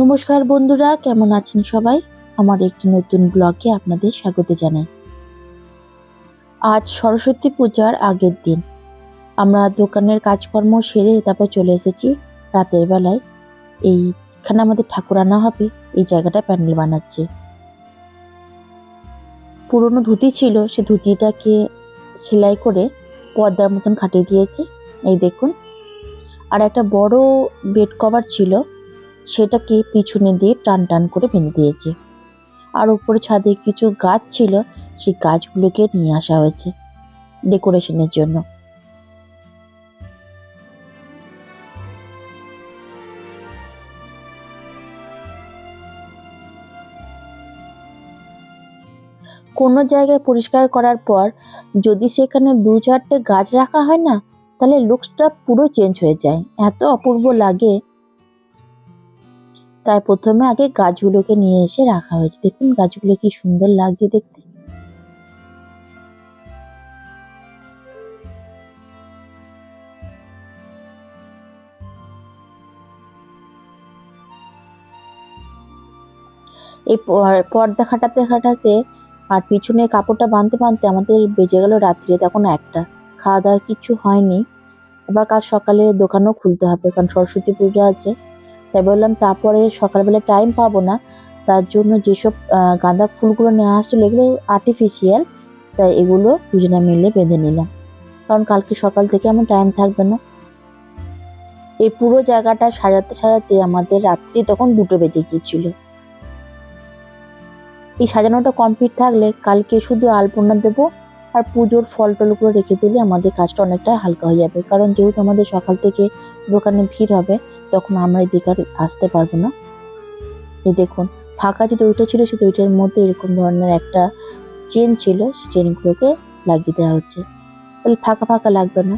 নমস্কার বন্ধুরা, কেমন আছেন সবাই? আমার একটি নতুন ব্লগে আপনাদের স্বাগত জানাই। আজ সরস্বতী পূজার আগের দিন। আমরা দোকানের কাজকর্ম সেরে তারপর চলে এসেছি রাতের বেলায়। এইখানে আমাদের ঠাকুর আনা হবে, এই জায়গাটা প্যান্ডেল বানাচ্ছে। পুরনো ধুতি ছিল, সে ধুতিটাকে সেলাই করে পর্দার মতন খাটিয়ে দিয়েছে। এই দেখুন, আর একটা বড় বেড কভার ছিল। সেটাকে পিছনে দিয়ে টান টান করে বেঁধে দিয়েছে। আর উপরে ছাদে কিছু গাছ ছিল, সেই গাছগুলোকে নিয়ে আসা হয়েছে ডেকোরেশনের জন্য। কোনো জায়গায় পরিষ্কার করার পর যদি সেখানে দু চারটে গাছ রাখা হয় না, তাহলে লুকসটা পুরো চেঞ্জ হয়ে যায়। এত অপূর্ব লাগে তাই প্রথমে আগে গাছগুলোকে নিয়ে এসে রাখা হয়েছে। দেখুন গাছগুলো কি সুন্দর লাগছে দেখতে। এই পর্দা খাটাতে খাটাতে আর পিছনে কাপড়টা বাঁধতে বাঁধতে আমাদের বেজে গেল রাত্রে তখন একটা খাওয়া দাওয়া কিছু হয়নি। আবার কাল সকালে দোকানও খুলতে হবে কারণ সরস্বতী পুজো আছে। তাই বললাম, তারপরে সকালবেলা টাইম পাবো না। তার জন্য যেসব গাঁদা ফুলগুলো নেওয়া আসছিল এগুলো আর্টিফিশিয়াল তাই এগুলো দুজনে মিলে বেঁধে নিলাম। কারণ কালকে সকাল থেকে আমার টাইম থাকবে না। এই পুরো জায়গাটা সাজাতে সাজাতে আমাদের রাত্রি তখন দুটো বেজে গিয়েছিল। এই সাজানোটা কমপ্লিট থাকলে কালকে শুধু আলপনা দেবো আর পুজোর ফল টলগুলো রেখে দিলে আমাদের কাজটা অনেকটাই হালকা হয়ে যাবে। কারণ যেহেতু আমাদের সকাল থেকে দোকানে ভিড় হবে তখন আমরা এদিকে আর আসতে পারব না। এই দেখুন, ফাঁকা যে দইটা ছিল সেই দইটার মধ্যে এরকম ধরনের একটা চেন ছিল, সেই চেনগুলোকে লাগিয়ে দেওয়া হচ্ছে। তাহলে ফাঁকা ফাঁকা লাগবে না।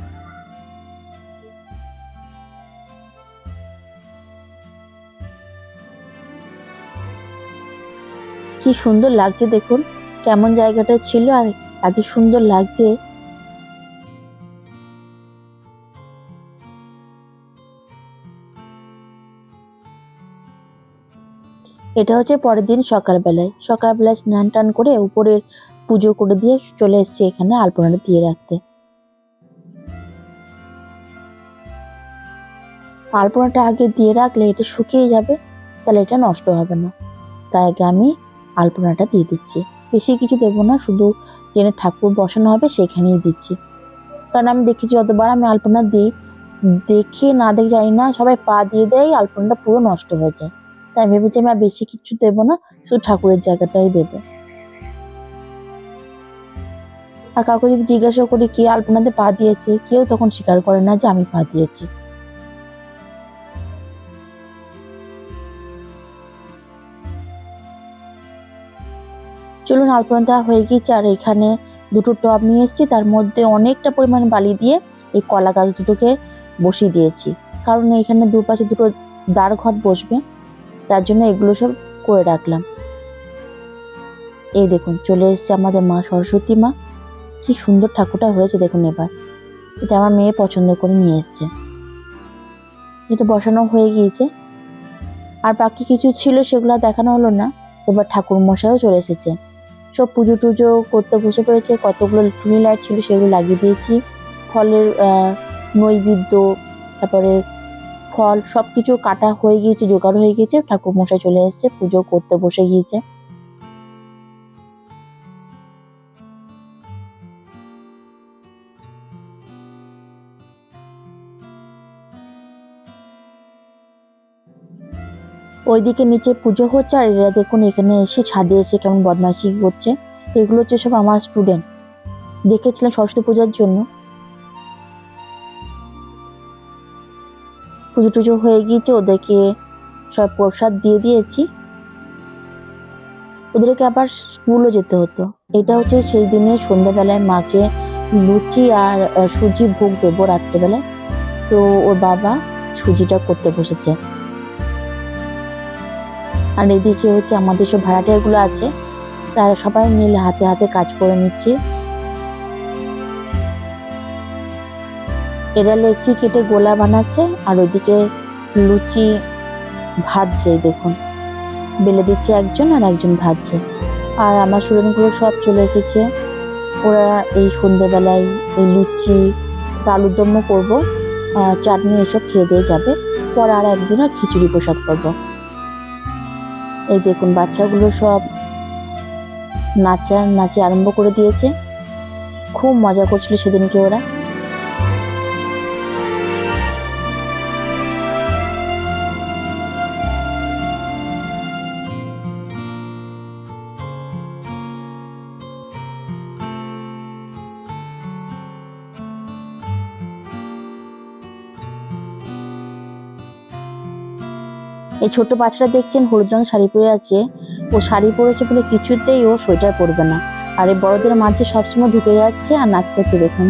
কি সুন্দর লাগছে দেখুন, কেমন জায়গাটা ছিল আর এত সুন্দর লাগছে। এটা হচ্ছে পরের দিন সকালবেলায়। সকালবেলায় স্নান টান করে উপরের পুজো করে দিয়ে চলে এসছে এখানে আলপনাটা দিয়ে রাখতে। আলপনাটা আগে দিয়ে রাখলে এটা শুকিয়ে যাবে, তাহলে এটা নষ্ট হবে না। তাই আগে আমি আলপনাটা দিয়ে দিচ্ছি। বেশি কিছু দেবো না, শুধু যেখানে ঠাকুর বসানো হবে সেখানেই দিচ্ছি। কারণ আমি দেখেছি যতবার আমি আলপনা দিই, দেখে না দেখে যাই না, সবাই পা দিয়ে দেয়, আলপনাটা পুরো নষ্ট হয়ে যায়। তাই ভেবেছি আমি আর বেশি কিছু দেবো না, শুধু ঠাকুরের জায়গাটাই দেবো। আর কাউকে যদি জিজ্ঞাসা করি, কে আলপনাতে পা দিয়েছে, কেউ তখন স্বীকার করে না যে আমি পা দিয়েছি। চলুন, আলপনা দেওয়া হয়ে গিয়েছে, আর এখানে দুটো টব নিয়ে এসেছি, তার মধ্যে অনেকটা পরিমাণ বালি দিয়ে এই কলা গাছ দুটোকে বসিয়ে দিয়েছি। কারণ এখানে দুপাশে দুটো দাঁড় ঘট বসবে। তার জন্য এগুলো সব করে রাখলাম। এই দেখুন, চলে এসেছে আমাদের মা সরস্বতী মা। কি সুন্দর ঠাকুরটা হয়েছে দেখুন এবার। এটা আমার মেয়ে পছন্দ করে নিয়ে এসছে। এটা বসানো হয়ে গিয়েছে। আর বাকি কিছু ছিল সেগুলো দেখানো হলো না। এবার ঠাকুর মশাইও চলে এসেছে। সব পুজো টুজো করতে বসে পড়েছে। কতগুলো টুনি লাইট ছিল সেগুলো লাগিয়ে দিয়েছি। ফলের নৈবেদ্য, তারপরে ফল সব কিছু কাটা হয়ে গিয়েছে, জোগাড় হয়ে গিয়েছে ঠাকুর মশাই চলে এসেছে, পুজো করতে বসে গিয়েছে। ওইদিকে নিচে পুজো হচ্ছে, আর এরা দেখুন এখানে এসে ছাদে এসে কেমন বদমাইশি করছে। এগুলো হচ্ছে সব আমার স্টুডেন্ট দেখেছিলাম সরস্বতী পূজার জন্য। পুজো টুজো হয়ে গিয়েছে, ওদেরকে সব প্রসাদ দিয়ে দিয়েছি। ওদেরকে আবার স্কুলও যেতে হতো। এটা হচ্ছে সেই দিনে সন্ধ্যাবেলায় মাকে লুচি আর সুজি ভোগ দেবো রাত্রেবেলায়। তো ওর বাবা সুজিটা করতে বসেছে। আর এদিকে হচ্ছে আমাদের সব ভাড়াটিয়াগুলো আছে। তারা সবাই মিলে হাতে হাতে কাজ করে নিচ্ছে। এরা লেচি কেটে গোলা বানাচ্ছে আর ওইদিকে লুচি ভাজছে, দেখুন। বেলে দিচ্ছে একজন আর একজন ভাজছে। আর আমার স্টুডেন্টগুলো সব চলে এসেছে। ওরা এই সন্ধেবেলায় এই লুচি আলুর দমও করব চাটনি এসব খেয়ে দিয়ে যাবে। পরে আর একদিন আর খিচুড়ি প্রসাদ করব। এই দেখুন, বাচ্চাগুলো সব নাচা নাচে আরম্ভ করে দিয়েছে। খুব মজা করছিল সেদিনকে ওরা। এই ছোট্ট বাচ্চাটা দেখছেন, হলুদ রঙের শাড়ি পরে আছে। ও শাড়ি পরেছে বলে কিছুতেই ও সোয়েটার পরবে না। আর এই বড়দের মাঝে সবসময় ঢুকে যাচ্ছে আর নাচ করছে দেখুন।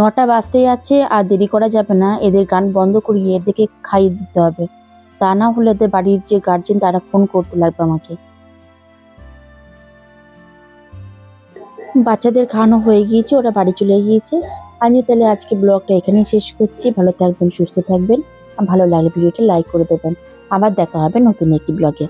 নটা বাজতে যাচ্ছে আর দেরি করা যাবে না, এদের গান বন্ধ করিয়ে এদেরকে খাইয়ে দিতে হবে। তা না হলে এদের বাড়ির যে গার্জেন তারা ফোন করতে লাগবে আমাকে। বাচ্চাদের খাওয়ানো হয়ে গিয়েছে, ওরা বাড়ি চলে গিয়েছে। আমিও তাহলে আজকে ব্লগটা এখানেই শেষ করছি। ভালো থাকবেন, সুস্থ থাকবেন। ভালো লাগলে ভিডিওটা লাইক করে দেবেন। আবার দেখা হবে নতুন একটি ব্লগে।